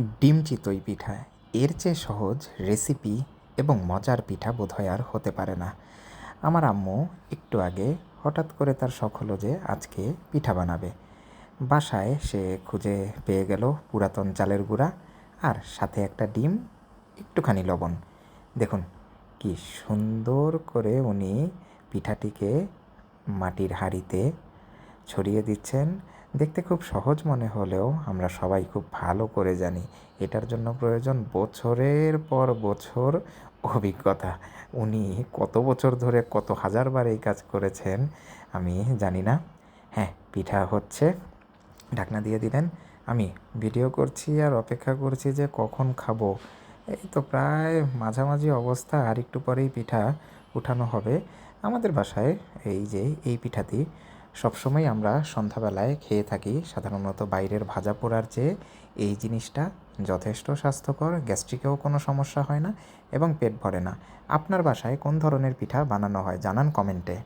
ডিম চিতই পিঠা। এর চেয়ে সহজ রেসিপি এবং মজার পিঠা বোধহয় আর হতে পারে না। আমার আম্মু একটু আগে হঠাৎ করে তার শখ হলো যে আজকে পিঠা বানাবে। বাসায় সে খুঁজে পেয়ে গেল পুরাতন চালের গুঁড়া আর সাথে একটা ডিম, একটুখানি লবণ। দেখুন, কি সুন্দর করে উনি পিঠাটিকে মাটির হাঁড়িতে ছড়িয়ে দিচ্ছেন দেখতে খুব সহজ মনে হলেও আমরা সবাই খুব ভালো করে জানি। এটার জন্য প্রয়োজন বছরের পর বছর অভিজ্ঞতা। উনি কত বছর ধরে কত হাজারবার এই কাজ করেছেন আমি জানি না। হ্যাঁ পিঠা হচ্ছে, ঢাকনা দিয়ে দিলেন। আমি ভিডিও করছি আর অপেক্ষা করছি যে কখন খাব। এই তো প্রায় মাঝামাঝি অবস্থা, আর একটু পরেই পিঠা উঠানো হবে। আমাদের বাসায় এই যে এই পিঠাটি সবসময় আমরা সন্ধ্যাবেলায় খেয়ে থাকি, সাধারণত বাইরের ভাজা পোড়ার চেয়ে এই জিনিসটা যথেষ্ট স্বাস্থ্যকর, গ্যাস্ট্রিকেও কোনো সমস্যা হয় না এবং পেট ভরে না। আপনার বাসায় কোন ধরনের পিঠা বানানো হয় জানান কমেন্টে।